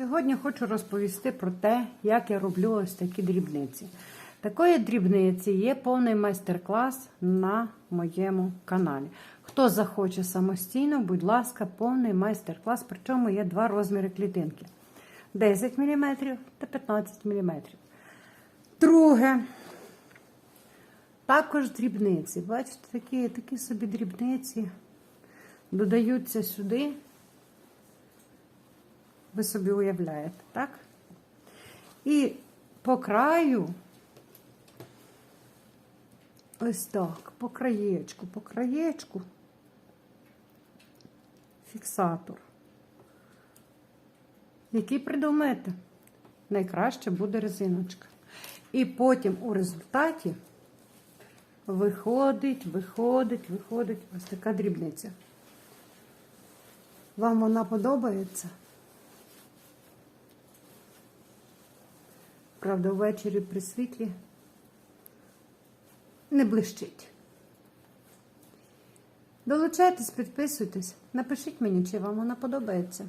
Сьогодні хочу розповісти про те, як я роблю ось такі дрібниці. Такої дрібниці є повний майстер-клас на моєму каналі. Хто захоче самостійно, будь ласка, повний майстер-клас, причому є два розміри клітинки: 10 мм та 15 мм. Друге. Також дрібниці. Бачите, такі, такі собі дрібниці додаються сюди. Ви собі уявляєте, так? І по краю, ось так, по краєчку, по краєчку, фіксатор. Який придумаєте? Найкраще буде резиночка. І потім у результаті виходить, виходить, виходить ось така дрібниця. Вам вона подобається? Правда, ввечері при світлі не блищить. Долучайтесь, підписуйтесь, напишіть мені, чи вам вона подобається.